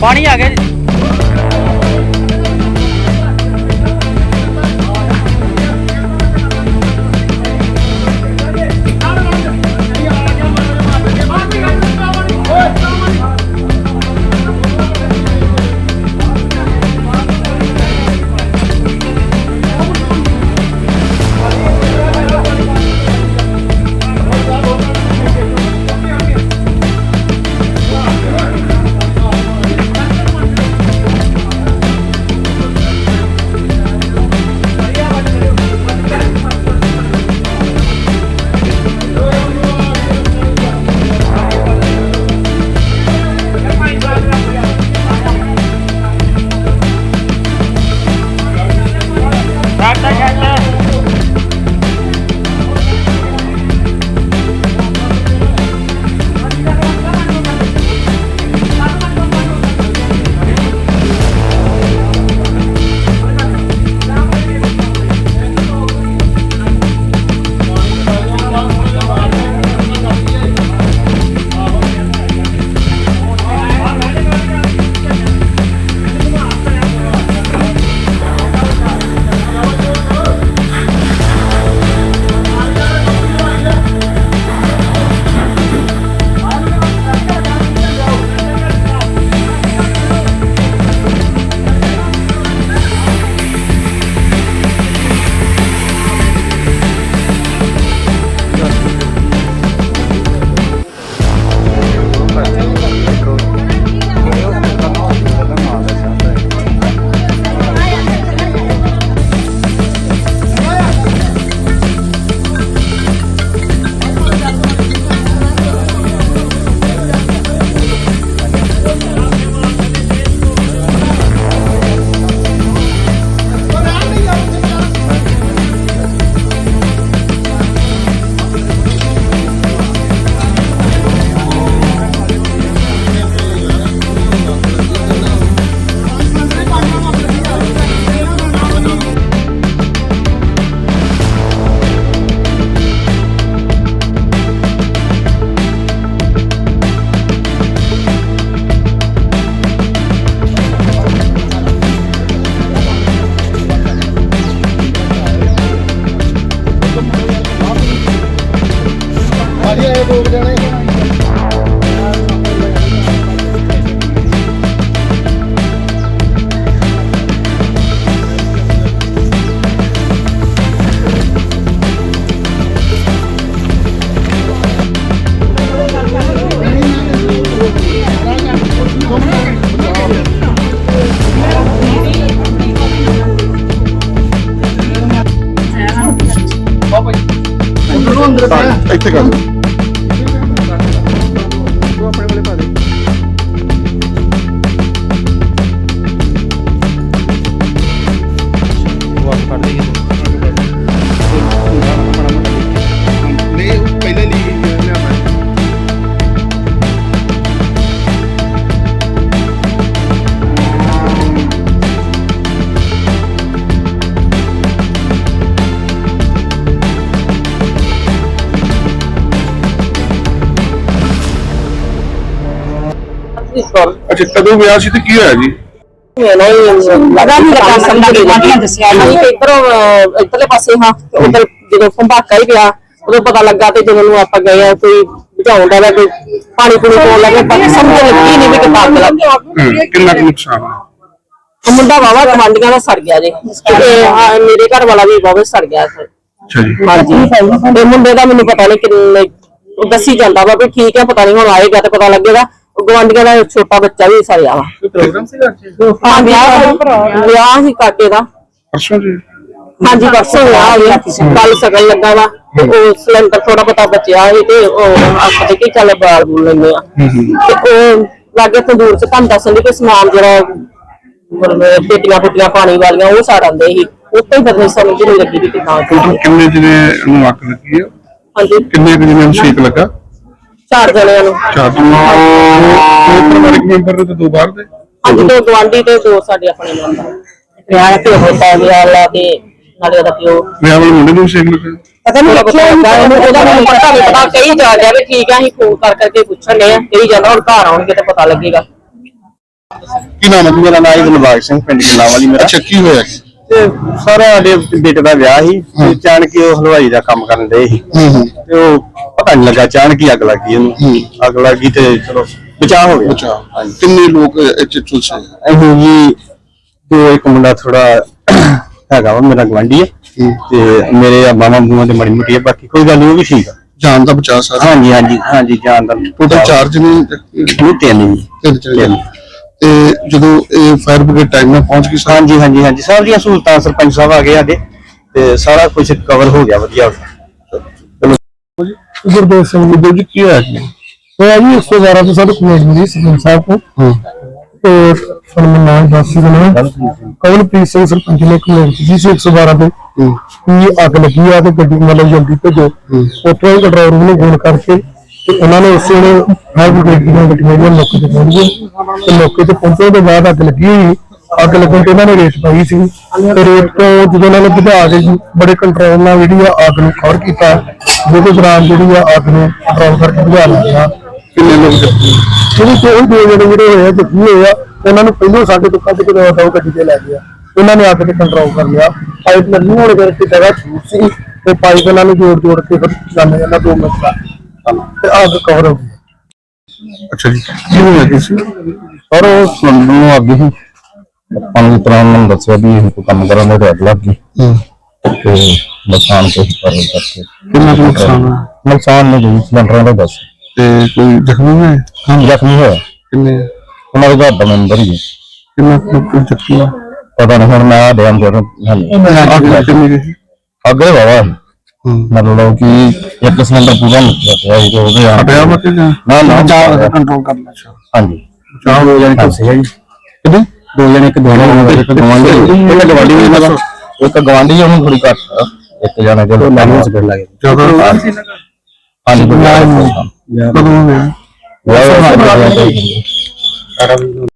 ਪਾਣੀ ਆ ਗਿਆ ਜੀ। ਉਧਰੋਂ ਅੰਦਰ ਪਿਆ ਇੱਥੇ ਕਰ ਉਹ ਅੱਛਾ ਕਦੋਂ ਵਿਆਹ ਸੀ ਤੇ ਕੀ ਹੋਇਆ ਜੀ? ਲਗਾ ਨਹੀਂ ਲੱਗਾ ਸੰਦਾਂ ਵਾਡੀਆਂ ਦੱਸਿਆ ਨਹੀਂ ਇਧਰੋਂ ਇਧਰਲੇ ਪਾਸੇ ਹਾਂ ਤੇ ਉਧਰ ਜਦੋਂ ਫੰਬਾਕਾ ਹੀ ਗਿਆ ਉਦੋਂ ਪਤਾ ਲੱਗਾ ਤੇ ਜਦੋਂ ਨੂੰ ਆਪਾਂ ਗਏ ਆ ਕੋਈ ਬੁਝਾਉਣ ਦਾ ਕੋਈ ਪਾਣੀ ਪੂਣੀ ਕੋਲ ਲੱਗੇ ਪਰ ਸਮਝ ਲੱਗੀ ਨਹੀਂ ਵੀ ਕਿੱਦਾਂ ਅੱਗ ਲੱਗ ਗਈ ਹੂੰ, ਕਿੰਨਾ ਕੁ ਨੁਕਸਾਨ ਆ ਉਹ ਮੁੰਡਾ ਵਾਵਾ ਕਮਾਂਡੀਆਂ ਦਾ ਸੜ ਗਿਆ ਜੇ। ਤੇ ਮੇਰੇ ਘਰ ਵਾਲਾ ਵੀ ਵਾਵਾ ਸੜ ਗਿਆ ਸੀ ਅੱਛਾ ਜੀ। ਹਾਂਜੀ। ਤੇ ਮੁੰਡੇ ਦਾ ਮੈਨੂੰ ਪਤਾ ਨਹੀਂ ਕਿੰਨੇ ਉਹ ਦੱਸੀ ਜਾਂਦਾ ਵਾ ਵੀ ਠੀਕ ਹੈ ਪਤਾ ਨਹੀਂ ਹੁਣ ਆਏਗਾ ਤੇ ਪਤਾ ਲੱਗੇਗਾ। ਗਵਾਂਡੀਆਂ ਦਾ ਛੋਟਾ ਬੱਚਾ ਵੀ ਸੜਿਆ ਵਾ ਪ੍ਰੋਗਰਾਮ ਸੀਗਾ? ਹਾਂ ਵਿਆਹ ਵਿਆਹ ਹੀ ਕਾਕੇ ਦਾ। ਪਰਸੋਂ ਜੀ। ਹਾਂਜੀ ਪਰਸੋਂ ਵਿਆਹ ਹੋਇਆ ਕੱਲ ਸਗਨ ਲੱਗਾ ਵਾ। ਤੇ ਉਹ ਸਿਲੰਡਰ ਥੋੜਾ ਪਤਾ ਬਚਿਆ ਸੀ ਤੇ ਉਹ ਆਪਾਂ ਕਿ ਚੱਲ ਬਾਲ ਬੂਲ ਲੈਂਦੇ ਆ। ਹੂੰ ਹੂੰ। ਤੇ ਉਹ ਲਾਗੇ ਤੰਦੂਰ ਚ ਤੁਹਾਨੂੰ ਦੱਸਣ ਦੀ ਕਿ ਸਮਾਨ ਜਿਹੜਾ ਪੇਟੀਆਂ ਪੁੱਟੀਆਂ ਪਾਣੀ ਵਾਲੀਆਂ ਉਹ ਸਾੜ ਆਉਂਦੇ ਸੀ। ਉੱਤੇ ਹੀ ਬਦਲੇ ਸਮਝ ਨਹੀਂ ਲੱਗੀ ਕਿੱਦਾਂ ਟੋਟਲ ਕਿੰਨੇ ਜਿਹਨੇ ਨੂੰ ਅੱਗ ਲੱਗੀ ਆ? ਹਾਂਜੀ। ਕਿੰਨੇ ਕੁ ਜਿਹਨੇ ਨੂੰ ਛੇਕ ਲੱਗਾ? ਚਾਰ ਜਣਿਆਂ ਨੂੰ। ਚਾਰ ਜਣੇ ਦੋ ਪਰਿਵਾਰਕ ਮੈਂਬਰ ਨੇ ਤੇ ਦੋ ਬਾਹਰ ਦੇ? ਹਾਂਜੀ ਦੋ ਗਵਾਂਢੀ ਤੇ ਦੋ ਸਾਡੇ ਆਪਣੇ ਮੈਂਬਰ। ਵਿਆਹ ਤੇ ਹੋਤਾ ਵਿਆਹ ਲਾ ਤੇ ਨਾਲੇ ਉਹਦਾ ਪਿਓ। ਵਿਆਹ ਵਾਲੇ ਮੁੰਡੇ ਨੂੰ ਵੀ ਛੇਕ ਲੱਗਾ ਪਤਾ ਨਹੀਂ ਲੱਗਿਆ ਉਹਨੂੰ ਉਹਦਾ ਮੈਨੂੰ ਪਤਾ ਨਹੀਂ ਪਤਾ ਕਹੀ ਜਾ ਰਿਹਾ ਵੀ ਠੀਕ ਆ ਅਸੀਂ ਫੋਨ ਕਰ ਕਰਕੇ ਪੁੱਛਣ ਡਏ ਆ ਕਹੀ ਜਾਂਦਾ ਹੁਣ ਘਰ ਆਉਣਗੇ ਤੇ ਪਤਾ ਲੱਗੇਗਾ। ਕੀ ਨਾਮ ਹੈ ਮੇਰਾ ਨਾਮ ਦਿਲਬਾਗ ਸਿੰਘ ਪਿੰਡ ਗਿੱਲਾ ਵਾਲੀ ਮੇਰਾ। ਅੱਛਾ ਕੀ ਹੋਇਆ? ਤੇ ਸਾਰਾ ਸਾਡੇ ਬੇਟੇ ਦਾ ਵਿਆਹ ਸੀ ਤੇ ਅਚਾਨਕ ਉਹ ਹਲਵਾਈ ਦਾ ਕੰਮ ਕਰਨ ਦੇ ਸੀ। ਹੂੰ ਹੂੰ। ਤੇ ਉਹ ਪਤਾ ਨਹੀਂ ਲੱਗਾ ਅਚਾਨਕ ਹੀ ਅੱਗ ਲੱਗੀ ਉਹਨੂੰ ਹੂੰ। ਅੱਗ ਲੱਗੀ ਤੇ ਚਲੋ ਬਚਾਅ ਹੋ ਗਿਆ। ਅੱਛਾ ਕਿੰਨੇ ਲੋਕ ਇੱਥੇ ਚੁਲਸੇ ਅਸੀਂ ਜੀ ਤੇ ਇੱਕ ਮੁੰਡਾ ਥੋੜਾ ਹੈਗਾ ਵਾ ਮੇਰਾ ਗਵਾਂਢੀ ਹੈ। ਤੇ ਮੇਰੇ ਆ ਬਾਵਾ ਬੂਆ ਤੇ ਮੜੀ ਮੁੱਟੀ ਹੈ ਬਾਕੀ ਕੋਈ ਗੱਲ ਨਹੀਂ ਉਹ ਵੀ ਠੀਕ ਆ। ਜਾਨ ਦਾ ਬਚਾ ਸਾਰਾ? ਹਾਂਜੀ ਹਾਂਜੀ ਹਾਂਜੀ ਜਾਨ ਦਾ ਟੋਟਲ ਚਾਰਜ ਨੇ ਨਹੀਂ ਤਿੰਨ ਜੀ। ਤਿੰਨ ਚਲੇ ਗਏ ਤੇ ਜਦੋਂ ਇਹ ਫਾਇਰ ਬ੍ਰਿਗੇਡ ਟਾਈਮ ਨਾਲ ਪਹੁੰਚ ਗਈ ਹਾਂਜੀ ਹਾਂਜੀ ਹਾਂਜੀ। ਸਭ ਦੀਆਂ ਸਹੂਲਤਾਂ ਸਰਪੰਚ ਸਾਹਿਬ ਆ ਗਏ ਸਾਡੇ ਤੇ ਸਾਰਾ ਕੁਝ ਕਵਰ ਹੋ ਗਿਆ ਵਧੀਆ ਗੁਰਦੇਵ ਸਿੰਘ ਜੀ ਜੀ ਕੀ ਹੋਇਆ ਜੀ ਹੋਇਆ ਜੀ 112 ਤੋਂ ਸਾਡੇ ਕੋਲ ਮਿਲੀ ਸਰਪੰਚ ਸਾਹਿਬ ਤੋਂ ਹਾਂ। ਤੇ ਸਾਨੂੰ ਨਾਮ ਦੱਸ ਜਨਾ ਕਵਲਪ੍ਰੀਤ ਸਿੰਘ ਸਰਪੰਚ ਨੇ ਕੰਪਲੇਂਟ ਕੀਤੀ ਸੀ 112 ਤੇ। ਕਿ ਅੱਗ ਲੱਗੀ ਆ ਤੇ ਗੱਡੀ ਮਤਲਬ ਜਲਦੀ ਭੇਜੋ। ਉੱਥੋਂ ਹੀ ਰੂਮ ਨੂੰ ਫੋਨ ਕਰਕੇ ਤੇ ਉਹਨਾਂ ਨੇ ਉਸੇ ਵੇਲੇ ਫਾਇਰ ਬ੍ਰਿਗੇਡ ਦੀਆਂ ਗੱਡੀਆਂ ਮੌਕੇ ਤੇ ਪਹੁੰਚ ਤੇ ਮੌਕੇ ਤੇ ਪਹੁੰਚਣ ਤੋਂ ਬਾਅਦ ਅੱਗ ਲੱਗੀ ਹੋਈ। ਅੱਗ ਲੱਗਣ ਤੇ ਉਹਨਾਂ ਨੇ ਰੇਤ ਪਾਈ ਸੀ। ਤੇ ਰੇਤ ਤੋਂ ਜਦੋਂ ਉਹਨਾਂ ਨੇ ਬੁਝਾ ਕੇ ਜੀ ਬੜੇ ਕੰਟਰੋਲ ਨਾਲ ਜਿਹੜੀ ਆ ਅੱਗ ਨੂੰ ਕਵਰ ਕੀਤਾ ਜਿਹਦੇ ਦੌਰਾਨ ਜਿਹੜੀ ਆ ਅੱਗ ਨੂੰ ਕੰਟਰੋਲ ਕਰਕੇ ਬੁਝਾ ਲਿਆ ਕਿੰਨੇ ਲੋਕ ਜ਼ਖਮੀ ਜਿਹੜੇ ਤੇ ਉਹ ਦੋ ਜਿਹੜੇ ਜਿਹੜੇ ਹੋਏ ਆ ਜ਼ਖਮੀ ਹੋਏ ਆ ਉਹਨਾਂ ਨੂੰ ਪਹਿਲਾਂ ਸਾਡੇ ਤੋਂ ਕੱਢ ਕੇ ਦਵਾ ਦਵਾ ਗੱਡੀ ਤੇ ਲੈ ਗਿਆ। ਉਹਨਾਂ ਨੇ ਅੱਗ ਤੇ ਕੰਟਰੋਲ ਕਰ ਲਿਆ। ਪਾਈਪ ਲੱਗੀ ਹੋਣ ਕਰਕੇ ਜਗ੍ਹਾ ਛੂਟ ਸੀ ਤੇ ਪਾਈਪ ਇਹਨਾਂ ਨੂੰ ਜੋੜ ਜੋੜ ਕੇ ਫਿਰ ਜਾਂਦੇ ਜਾਂਦਾ ਦੋ ਮਿੰਟ ਦਾ। ਤੇ ਅੱਗ ਕਵਰ ਹੋ ਗਈ। ਅੱਛਾ ਜੀ ਕੀ ਹੋਇਆ ਜੀ ਸੀ? ਪਰ ਉਹ ਸਿਲੰਡਰ ਨੂੰ ਅੱਗ ਹੀ ਆਪਾਂ ਨੂੰ ਤਰ੍ਹਾਂ ਨੂੰ ਦੱਸਿਆ ਵੀ ਇਹ ਕੋਈ ਕੰਮ ਕਰਨ ਦੇ ਅੱਗ ਲੱਗ ਗਈ। ਹੂੰ। ਤੇ ਨੁਕਸਾਨ ਕੋਈ ਕਰਨ ਕਰਕੇ। ਕਿੰਨਾ ਕੁ ਨੁਕਸਾਨ ਹੋਇਆ? ਨੁਕਸਾਨ ਨਹੀਂ ਜੀ ਸਿਲੰਡਰਾਂ ਦਾ ਦੱਸ। ਤੇ ਕੋਈ ਜ਼ਖਮੀ ਹੋਏ ਹਾਂ ਜ਼ਖਮੀ ਹੋਇਆ। ਕਿੰਨੇ? ਉਹਨਾਂ ਦੇ ਘਰ ਦਾ ਮੈਂਬਰ ਹੀ ਹੈ। ਕਿੰਨਾ ਕੁ ਜ਼ਖਮੀ ਹੋਏ? ਪਤਾ ਨਹੀਂ ਹੁਣ ਮੈਂ ਡੈਮ ਦੇ ਅੱਗ ਕਿੰਨੀ ਗਈ ਅੱਗੇ ਹੂੰ। ਮਤਲਬ ਕਿ ਇੱਕ ਸਿਲੰਡਰ ਪੂਰਾ ਨਿਕਲਿਆ ਪਿਆ ਸੀ ਤੇ ਉਹਦੇ ਆ ਹਟਿਆ ਵਾ ਕਿ ਜਾਂ? ਨਾ ਨਾ। ਕੰਟਰੋਲ ਕਰਨਾ ਅੱਛਾ ਹਾਂਜੀ। ਚਾਹ ਹੋ ਜਾਣੀ ਤਾਂ ਸਹੀ ਜੀ ਕਿੰਨੇ? ਦੋ ਜਣੇ ਇੱਕ ਇੱਕ ਗਵਾਂਢੀ ਇੱਕ ਗਵਾਂਢੀ ਵੀ ਇਹਨਾਂ ਦਾ ਇੱਕ ਗਵਾਂਢੀ ਉਹਨੂੰ ਥੋੜੀ ਘੱਟ ਆ। ਇੱਕ ਜਣਾ ਜਦੋਂ ਲਾਈਨ ਹਸਪੀਟਲ ਲੱਗੇ ਜਦੋਂ ਹਾਂਜੀ ਕਦੋਂ ਹੋਇਆ ਬਹੁਤ